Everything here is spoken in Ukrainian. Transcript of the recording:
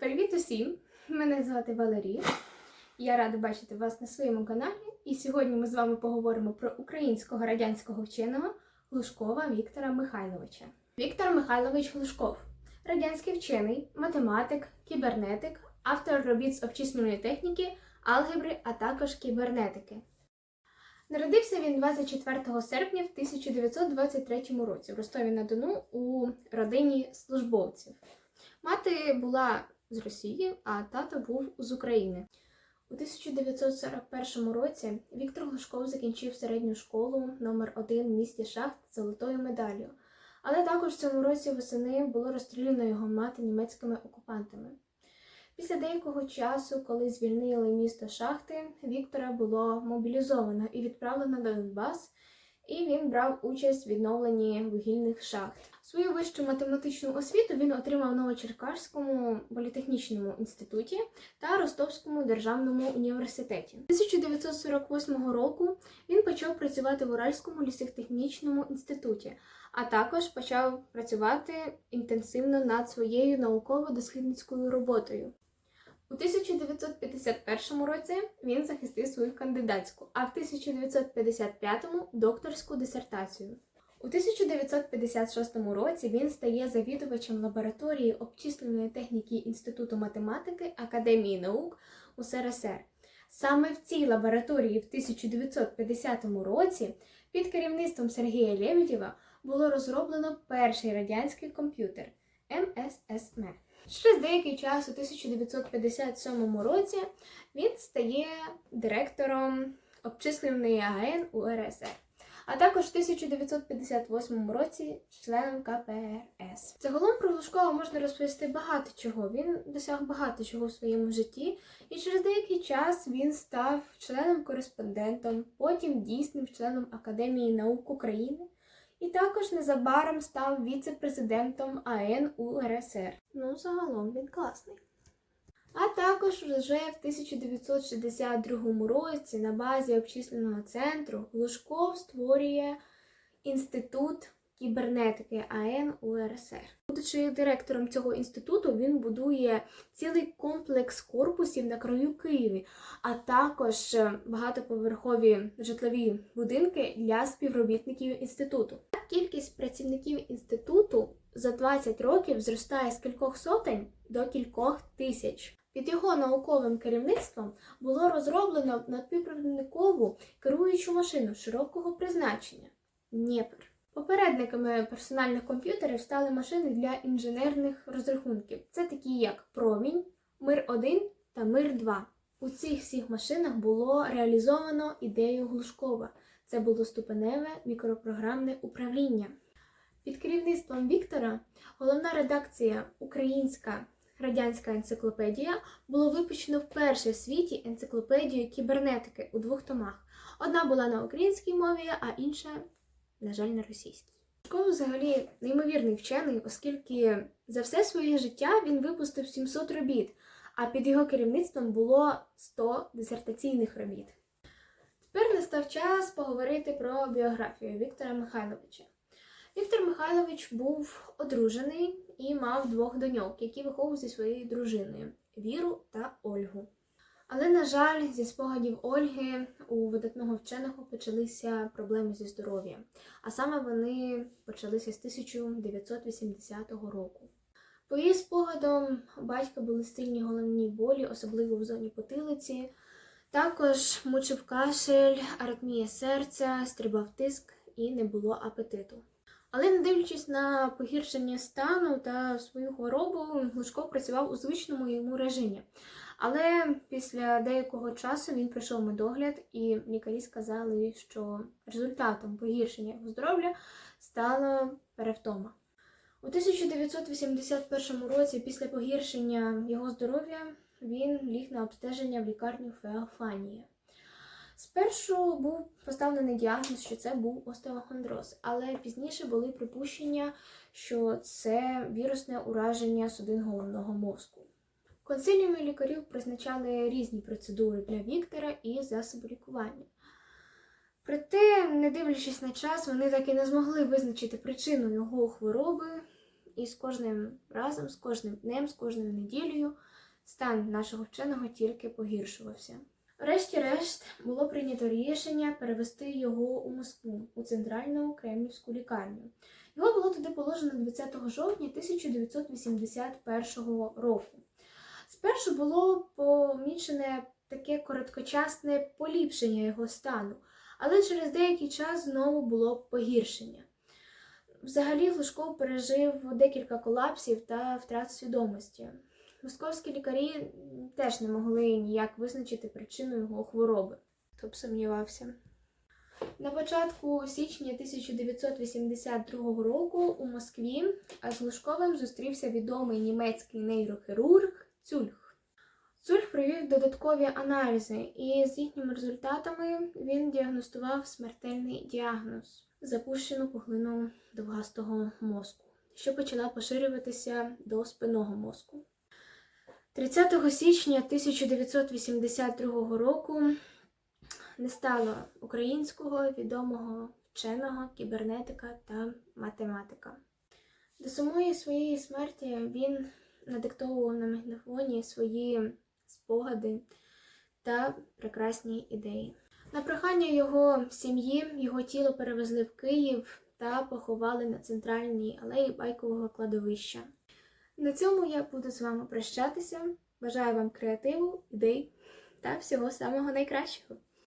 Привіт усім! Мене звати Валерія. Я рада бачити вас на своєму каналі. І сьогодні ми з вами поговоримо про українського радянського вченого Глушкова Віктора Михайловича. Віктор Михайлович Глушков радянський вчений, математик, кібернетик, автор робіт з обчислювальної техніки, алгебри, а також кібернетики. Народився він 24 серпня в 1923 році в Ростові-на-Дону у родині службовців. Мати була з Росії, а тато був з України. У 1941 році Віктор Глушков закінчив середню школу номер 1 в місті Шахт з золотою медаллю. Але також в цьому році восени було розстріляно його мати німецькими окупантами. Після деякого часу, коли звільнили місто Шахти, Віктора було мобілізовано і відправлено на Донбас, і він брав участь в відновленні вугільних шахт. Свою вищу математичну освіту він отримав в Новочеркаському політехнічному інституті та Ростовському державному університеті. 1948 року він почав працювати в Уральському лісотехнічному інституті, а також почав працювати інтенсивно над своєю науково-дослідницькою роботою. У 1951 році він захистив свою кандидатську, а в 1955 докторську дисертацію. У 1956 році він стає завідувачем лабораторії обчислювальної техніки Інституту математики Академії наук у СРСР. Саме в цій лабораторії в 1950 році під керівництвом Сергія Лебедєва було розроблено перший радянський комп'ютер МССМ. Через деякий час, у 1957 році, він стає директором обчислювальної АГН УРСР, а також в 1958 році членом КПРС. Загалом про Глушкова можна розповісти багато чого. Він досяг багато чого в своєму житті, і через деякий час він став членом-кореспондентом, потім дійсним членом Академії наук України. І також незабаром став віце-президентом АН УРСР. Ну, загалом він класний. А також вже в 1962 році на базі обчисленого центру Глушков створює інститут кібернетики АН УРСР. Будучи директором цього інституту, він будує цілий комплекс корпусів на краю Києві, а також багатоповерхові житлові будинки для співробітників інституту. Кількість працівників інституту за 20 років зростає з кількох сотень до кількох тисяч. Під його науковим керівництвом було розроблено надпівпровідникову керуючу машину широкого призначення Дніпр. Попередниками персональних комп'ютерів стали машини для інженерних розрахунків. Це такі як Промінь, Мир 1 та Мир 2. У цих всіх машинах було реалізовано ідею Глушкова. Це було ступеневе мікропрограмне управління. Під керівництвом Віктора головна редакція Українська радянська енциклопедія було випущено вперше в світі енциклопедію кібернетики у двох томах. Одна була на українській мові, а інша, на жаль, на російській. Школа взагалі неймовірний вчений, оскільки за все своє життя він випустив 700 робіт, а під його керівництвом було 100 дисертаційних робіт. Тепер настав час поговорити про біографію Віктора Михайловича. Віктор Михайлович був одружений і мав двох доньок, які виховував зі своєю дружиною Віру та Ольгу. Але, на жаль, зі спогадів Ольги у видатного вченого почалися проблеми зі здоров'ям, а саме вони почалися з 1980 року. По її спогадам, батька були сильні головні болі, особливо в зоні потилиці. Також мучив кашель, аритмія серця, стрибав тиск і не було апетиту. Але не дивлячись на погіршення стану та свою хворобу, Глушков працював у звичному йому режимі. Але після деякого часу він пройшов медогляд, і лікарі сказали, що результатом погіршення його здоров'я стала перевтома. У 1981 році, після погіршення його здоров'я, він ліг на обстеження в лікарню Феофанія. Спершу був поставлений діагноз, що це був остеохондроз, але пізніше були припущення, що це вірусне ураження судин головного мозку. Консиліуми лікарів призначали різні процедури для Віктора і засоби лікування. Проте, не дивлячись на час, вони так і не змогли визначити причину його хвороби, і з кожним разом, з кожним днем, з кожною неділею стан нашого вченого тільки погіршувався. Врешті-решт було прийнято рішення перевести його у Москву у центральну кремлівську лікарню. Його було туди положено 20 жовтня 1981 року. Спершу було помічене таке короткочасне поліпшення його стану, але через деякий час знову було погіршення. Взагалі Глушков пережив декілька колапсів та втрат свідомості. Московські лікарі теж не могли ніяк визначити причину його хвороби, хто сумнівався. На початку січня 1982 року у Москві з Глушковим зустрівся відомий німецький нейрохірург Цюльх. Цюльх провів додаткові аналізи, і з їхніми результатами він діагностував смертельний діагноз запущену пухлину довгастого мозку, що почала поширюватися до спинного мозку. 30 січня 1982 року не стало українського відомого вченого, кібернетика та математика. До самої своєї смерті він надиктовував на магнітофоні свої спогади та прекрасні ідеї. На прохання його сім'ї його тіло перевезли в Київ та поховали на центральній алеї байкового кладовища. На цьому я буду з вами прощатися. Бажаю вам креативу, ідей та всього самого найкращого.